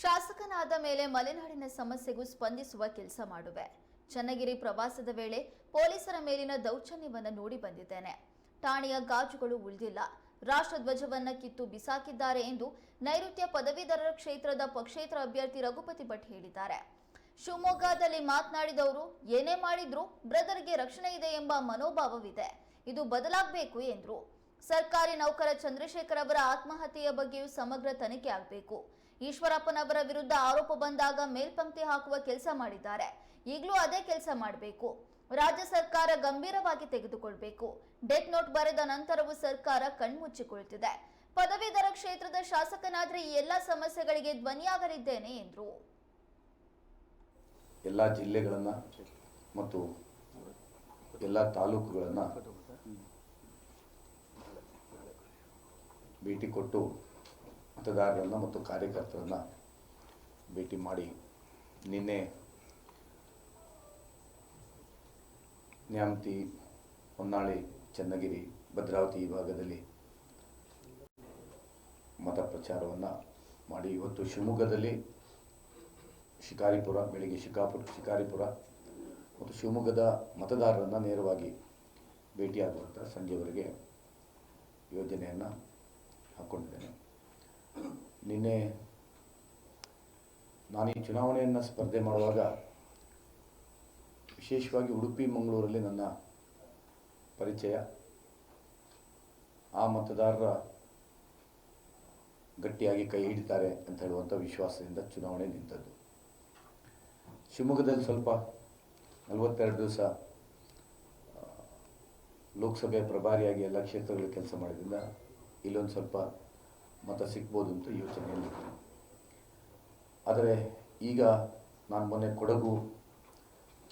ಶಾಸಕನಾದ ಮೇಲೆ ಮಲೆನಾಡಿನ ಸಮಸ್ಯೆಗೂ ಸ್ಪಂದಿಸುವ ಕೆಲಸ ಮಾಡುವೆ. ಚನ್ನಗಿರಿ ಪ್ರವಾಸದ ವೇಳೆ ಪೊಲೀಸರ ಮೇಲಿನ ದೌರ್ಜನ್ಯವನ್ನು ನೋಡಿ ಬಂದಿದ್ದೇನೆ. ಠಾಣೆಯ ಗಾಜುಗಳು ಉಳಿದಿಲ್ಲ. ರಾಷ್ಟ್ರಧ್ವಜವನ್ನ ಕಿತ್ತು ಬಿಸಾಕಿದ್ದಾರೆ ಎಂದು ನೈಋತ್ಯ ಪದವೀಧರರ ಕ್ಷೇತ್ರದ ಪಕ್ಷೇತರ ಅಭ್ಯರ್ಥಿ ರಘುಪತಿ ಭಟ್ ಹೇಳಿದ್ದಾರೆ. ಶಿವಮೊಗ್ಗದಲ್ಲಿ ಮಾತನಾಡಿದವರು, ಏನೇ ಮಾಡಿದ್ರು ಬ್ರದರ್ಗೆ ರಕ್ಷಣೆ ಇದೆ ಎಂಬ ಮನೋಭಾವವಿದೆ. ಇದು ಬದಲಾಗಬೇಕು ಎಂದರು. ಸರ್ಕಾರಿ ನೌಕರ ಚಂದ್ರಶೇಖರ್ ಅವರ ಆತ್ಮಹತ್ಯೆಯ ಬಗ್ಗೆಯೂ ಸಮಗ್ರ ತನಿಖೆ ಆಗಬೇಕು. ಈಶ್ವರಪ್ಪನವರ ವಿರುದ್ಧ ಆರೋಪ ಬಂದಾಗ ಮೇಲ್ಪಂಕ್ತಿ ಹಾಕುವ ಕೆಲಸ ಮಾಡಿದ್ದಾರೆ. ಈಗಲೂ ಅದೇ ಕೆಲಸ ಮಾಡಬೇಕು. ರಾಜ್ಯ ಸರ್ಕಾರ ಗಂಭೀರವಾಗಿ ತೆಗೆದುಕೊಳ್ಬೇಕು. ಡೆತ್ ನೋಟ್ ಬರೆದ ನಂತರವೂ ಸರ್ಕಾರ ಕಣ್ಮುಚ್ಚಿಕೊಳ್ತಿದೆ. ಪದವೀಧರ ಕ್ಷೇತ್ರದ ಶಾಸಕನಾದ್ರೆ ಈ ಎಲ್ಲ ಸಮಸ್ಯೆಗಳಿಗೆ ಧ್ವನಿಯಾಗಲಿದ್ದೇನೆ ಎಂದರು. ಎಲ್ಲ ಜಿಲ್ಲೆಗಳನ್ನು ಮತ್ತು ಎಲ್ಲ ತಾಲೂಕುಗಳನ್ನು ಭೇಟಿ ಕೊಟ್ಟು ಮತದಾರರನ್ನು ಮತ್ತು ಕಾರ್ಯಕರ್ತರನ್ನು ಭೇಟಿ ಮಾಡಿ ನಿನ್ನೆ ನ್ಯಾಮತಿ ಹೊನ್ನಾಳಿ ಚನ್ನಗಿರಿ ಭದ್ರಾವತಿ ವಿಭಾಗದಲ್ಲಿ ಭಾಗದಲ್ಲಿ ಮತ ಪ್ರಚಾರವನ್ನು ಮಾಡಿ. ಇವತ್ತು ಶಿವಮೊಗ್ಗದಲ್ಲಿ ಶಿಕಾರಿಪುರ, ಬೆಳಿಗ್ಗೆ ಶಿಕಾಪುರ ಶಿಕಾರಿಪುರ ಮತ್ತು ಶಿವಮೊಗ್ಗದ ಮತದಾರರನ್ನು ನೇರವಾಗಿ ಭೇಟಿಯಾಗುವಂಥ ಸಂಜೆವರೆಗೆ ಯೋಜನೆಯನ್ನು ಹಾಕ್ಕೊಂಡಿದ್ದೇನೆ ನಿನ್ನೆ ನಾನು ಈ ಚುನಾವಣೆಯನ್ನು ಸ್ಪರ್ಧೆ ಮಾಡುವಾಗ ವಿಶೇಷವಾಗಿ ಉಡುಪಿ, ಮಂಗಳೂರಲ್ಲಿ ನನ್ನ ಪರಿಚಯ. ಆ ಮತದಾರರ ಗಟ್ಟಿಯಾಗಿ ಕೈ ಹಿಡಿತಾರೆ ಅಂತ ಹೇಳುವಂಥ ವಿಶ್ವಾಸದಿಂದ ಚುನಾವಣೆ ನಿಂತದ್ದು. ಶಿವಮೊಗ್ಗದಲ್ಲಿ ಸ್ವಲ್ಪ ನಲವತ್ತೆರಡು ದಿವಸ ಲೋಕಸಭೆ ಪ್ರಭಾರಿಯಾಗಿ ಎಲ್ಲ ಕ್ಷೇತ್ರಗಳಲ್ಲಿ ಕೆಲಸ ಮಾಡಿದ್ರಿಂದ ಇಲ್ಲೊಂದು ಸ್ವಲ್ಪ ಮತ ಸಿಗ್ಬೋದು ಅಂತ ಯೋಚನೆಯಲ್ಲಿ ಆದರೆ ಈಗ ನಾನು ಮೊನ್ನೆ ಕೊಡಗು,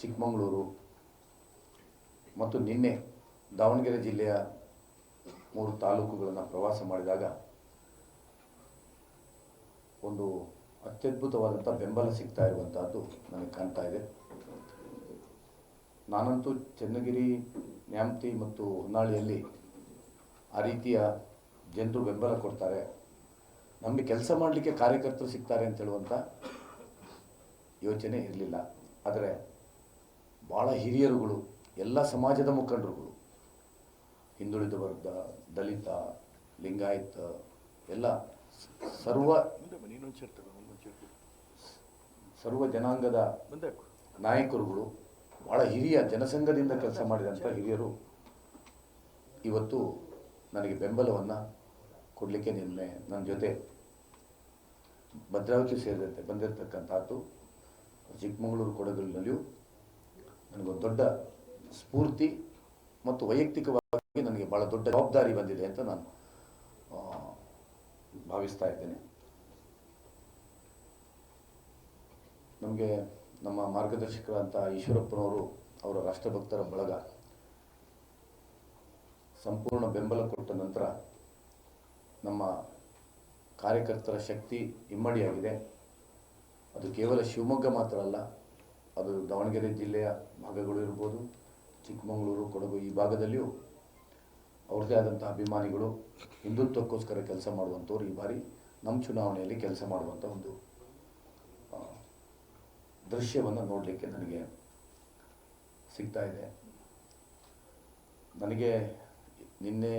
ಚಿಕ್ಕಮಗಳೂರು ಮತ್ತು ನಿನ್ನೆ ದಾವಣಗೆರೆ ಜಿಲ್ಲೆಯ ಮೂರು ತಾಲೂಕುಗಳನ್ನು ಪ್ರವಾಸ ಮಾಡಿದಾಗ ಒಂದು ಅತ್ಯದ್ಭುತವಾದಂಥ ಬೆಂಬಲ ಸಿಗ್ತಾ ಇರುವಂತಹದ್ದು ನನಗೆ ಕಾಣ್ತಾ ಇದೆ. ನಾನಂತೂ ಚನ್ನಗಿರಿ, ನ್ಯಾಮತಿ ಮತ್ತು ಹೊನ್ನಾಳಿಯಲ್ಲಿ ಆ ರೀತಿಯ ಜನರು ಬೆಂಬಲ ಕೊಡ್ತಾರೆ. ನಮಗೆ ಕೆಲಸ ಮಾಡಲಿಕ್ಕೆ ಕಾರ್ಯಕರ್ತರು ಸಿಗ್ತಾರೆ ಅಂತ ಹೇಳುವಂಥ ಯೋಚನೆ ಇರಲಿಲ್ಲ ಆದರೆ ಭಾಳ ಹಿರಿಯರುಗಳು, ಎಲ್ಲ ಸಮಾಜದ ಮುಖಂಡರುಗಳು, ಹಿಂದುಳಿದ ವರ್ಗ, ದಲಿತ, ಲಿಂಗಾಯತ, ಎಲ್ಲ ಸರ್ವ. ಸರ್ವ ಜನಾಂಗದ ನಾಯಕರುಗಳು ಭಾಳ ಹಿರಿಯ ಜನಸಂಘದಿಂದ ಕೆಲಸ ಮಾಡಿದಂಥ ಹಿರಿಯರು ಇವತ್ತು ನನಗೆ ಬೆಂಬಲವನ್ನು ಕೊಡಲಿಕ್ಕೆ ನಿನ್ನೆ ನನ್ನ ಜೊತೆ ಭದ್ರಾವತಿ ಸೇರಿದಂತೆ ಬಂದಿರತಕ್ಕಂಥದ್ದು ಚಿಕ್ಕಮಗಳೂರು ಕೊಡಗಲ್ಲಿನಲ್ಲಿಯೂ ನನಗೊಂದು ದೊಡ್ಡ ಸ್ಫೂರ್ತಿ ಮತ್ತು ವೈಯಕ್ತಿಕವಾಗಿ ನನಗೆ ಭಾಳ ದೊಡ್ಡ ಜವಾಬ್ದಾರಿ ಬಂದಿದೆ ಅಂತ ನಾನು ಭಾವಿಸ್ತಾ ಇದ್ದೇನೆ. ನಮಗೆ ನಮ್ಮ ಮಾರ್ಗದರ್ಶಕರಂತ ಈಶ್ವರಪ್ಪನವರು ಅವರ ರಾಷ್ಟ್ರಭಕ್ತರ ಬಳಗ. ಸಂಪೂರ್ಣ ಬೆಂಬಲ ಕೊಟ್ಟ ನಂತರ ನಮ್ಮ ಕಾರ್ಯಕರ್ತರ ಶಕ್ತಿ ಇಮ್ಮಡಿಯಾಗಿದೆ. ಅದು ಕೇವಲ ಶಿವಮೊಗ್ಗ ಮಾತ್ರ ಅಲ್ಲ, ಅದು ದಾವಣಗೆರೆ ಜಿಲ್ಲೆಯ ಭಾಗಗಳು ಇರ್ಬೋದು, ಚಿಕ್ಕಮಗಳೂರು, ಕೊಡಗು ಈ ಭಾಗದಲ್ಲಿಯೂ ಅವ್ರದ್ದೇ ಆದಂಥ ಅಭಿಮಾನಿಗಳು ಹಿಂದುತ್ವಕ್ಕೋಸ್ಕರ ಕೆಲಸ ಮಾಡುವಂಥವ್ರು ಈ ಬಾರಿ ನಮ್ಮ ಚುನಾವಣೆಯಲ್ಲಿ ಕೆಲಸ ಮಾಡುವಂಥ ಒಂದು ದೃಶ್ಯವನ್ನು ನೋಡಲಿಕ್ಕೆ ನನಗೆ ಸಿಗ್ತಾ ಇದೆ. ನನಗೆ ನಿನ್ನೆ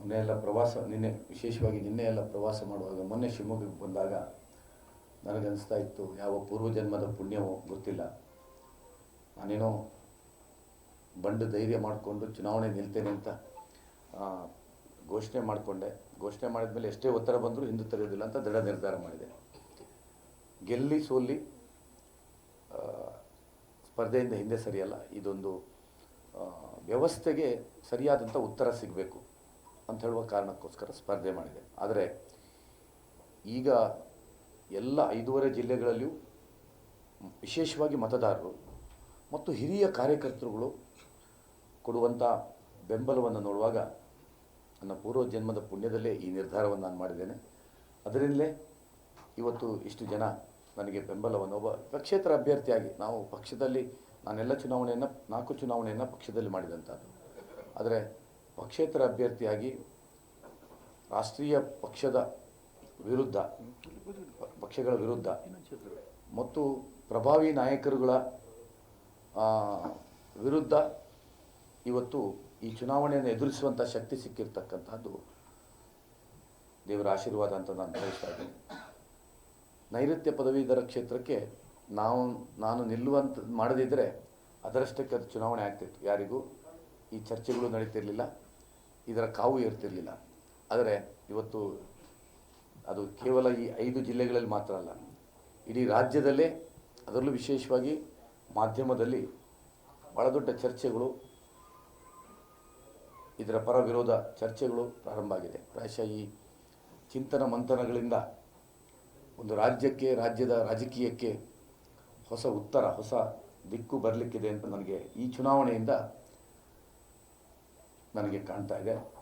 ಮೊನ್ನೆ ಎಲ್ಲ ಪ್ರವಾಸ, ನಿನ್ನೆ ವಿಶೇಷವಾಗಿ ನಿನ್ನೆ ಎಲ್ಲ ಪ್ರವಾಸ ಮಾಡುವಾಗ, ಮೊನ್ನೆ ಶಿವಮೊಗ್ಗಕ್ಕೆ ಬಂದಾಗ ನನಗನ್ನಿಸ್ತಾ ಇತ್ತು, ಯಾವ ಪೂರ್ವಜನ್ಮದ ಪುಣ್ಯವೋ ಗೊತ್ತಿಲ್ಲ. ನಾನೇನೋ ಬಂಡು ಧೈರ್ಯ ಮಾಡಿಕೊಂಡು ಚುನಾವಣೆ ನಿಲ್ತೇನೆ ಅಂತ ಘೋಷಣೆ ಮಾಡಿಕೊಂಡೆ. ಘೋಷಣೆ ಮಾಡಿದ್ಮೇಲೆ ಎಷ್ಟೇ ಒತ್ತಡ ಬಂದರೂ ಹಿಂದೆ ತೆರೆಯೋದಿಲ್ಲ ಅಂತ ದೃಢ ನಿರ್ಧಾರ ಮಾಡಿದೆ. ಗೆಲ್ಲಿ ಸೋಲ್ಲಿ ಸ್ಪರ್ಧೆಯಿಂದ ಹಿಂದೆ ಸರಿಯಲ್ಲ. ಇದೊಂದು ವ್ಯವಸ್ಥೆಗೆ ಸರಿಯಾದಂಥ ಉತ್ತರ ಸಿಗಬೇಕು. ಅಂತ ಹೇಳುವ ಕಾರಣಕ್ಕೋಸ್ಕರ ಸ್ಪರ್ಧೆ ಮಾಡಿದೆ. ಆದರೆ ಈಗ ಎಲ್ಲ ಐದೂವರೆ ಜಿಲ್ಲೆಗಳಲ್ಲಿಯೂ ವಿಶೇಷವಾಗಿ ಮತದಾರರು ಮತ್ತು ಹಿರಿಯ ಕಾರ್ಯಕರ್ತರುಗಳು ಕೊಡುವಂಥ ಬೆಂಬಲವನ್ನು ನೋಡುವಾಗ ನನ್ನ ಪೂರ್ವ ಜನ್ಮದ ಪುಣ್ಯದಲ್ಲೇ ಈ ನಿರ್ಧಾರವನ್ನು ನಾನು ಮಾಡಿದ್ದೇನೆ. ಅದರಿಂದಲೇ ಇವತ್ತು ಇಷ್ಟು ಜನ ನನಗೆ ಬೆಂಬಲವನ್ನು, ಒಬ್ಬ ಪಕ್ಷೇತರ ಅಭ್ಯರ್ಥಿಯಾಗಿ ನಾವು ಪಕ್ಷದಲ್ಲಿ ನಾನೆಲ್ಲ ಚುನಾವಣೆಯನ್ನು ನಾಲ್ಕು ಚುನಾವಣೆಯನ್ನು ಪಕ್ಷದಲ್ಲಿ ಮಾಡಿದಂಥದ್ದು. ಆದರೆ ಪಕ್ಷೇತರ ಅಭ್ಯರ್ಥಿಯಾಗಿ ರಾಷ್ಟ್ರೀಯ ಪಕ್ಷದ ವಿರುದ್ಧ, ಪಕ್ಷಗಳ ವಿರುದ್ಧ ಮತ್ತು ಪ್ರಭಾವಿ ನಾಯಕರುಗಳ ವಿರುದ್ಧ ಇವತ್ತು ಈ ಚುನಾವಣೆಯನ್ನು ಎದುರಿಸುವಂಥ ಶಕ್ತಿ ಸಿಕ್ಕಿರ್ತಕ್ಕಂಥದ್ದು ದೇವರ ಆಶೀರ್ವಾದ ಅಂತ ನಾನು ಭಾವಿಸ್ತಾ ಇದ್ದೀನಿ. ನೈಋತ್ಯ ಪದವೀಧರ ಕ್ಷೇತ್ರಕ್ಕೆ ನಾವು, ನಾನು ನಿಲ್ಲುವಂತ, ಮಾಡದಿದ್ದರೆ ಅದರಷ್ಟಕ್ಕೆ ಅದು ಚುನಾವಣೆ ಆಗ್ತಿತ್ತು ಯಾರಿಗೂ ಈ ಚರ್ಚೆಗಳು ನಡೀತಿರಲಿಲ್ಲ. ಇದರ ಕಾವು ಇರ್ತಿರಲಿಲ್ಲ ಆದರೆ ಇವತ್ತು ಅದು ಕೇವಲ ಈ ಐದು ಜಿಲ್ಲೆಗಳಲ್ಲಿ ಮಾತ್ರ ಅಲ್ಲ, ಇಡೀ ರಾಜ್ಯದಲ್ಲೇ ಅದರಲ್ಲೂ ವಿಶೇಷವಾಗಿ ಮಾಧ್ಯಮದಲ್ಲಿ ಭಾಳ ದೊಡ್ಡ ಚರ್ಚೆಗಳು, ಇದರ ಪರ ವಿರೋಧ ಚರ್ಚೆಗಳು ಪ್ರಾರಂಭ ಆಗಿದೆ. ಪ್ರಾಯಶಃ ಈ ಚಿಂತನ ಮಂಥನಗಳಿಂದ ಒಂದು ರಾಜ್ಯಕ್ಕೆ, ರಾಜ್ಯದ ರಾಜಕೀಯಕ್ಕೆ ಹೊಸ ಉತ್ತರ, ಹೊಸ ದಿಕ್ಕು ಬರಲಿಕ್ಕಿದೆ ಅಂತ ನನಗೆ ಈ ಚುನಾವಣೆಯಿಂದ ನನಗೆ ಕಾಣ್ತಾ ಇದೆ.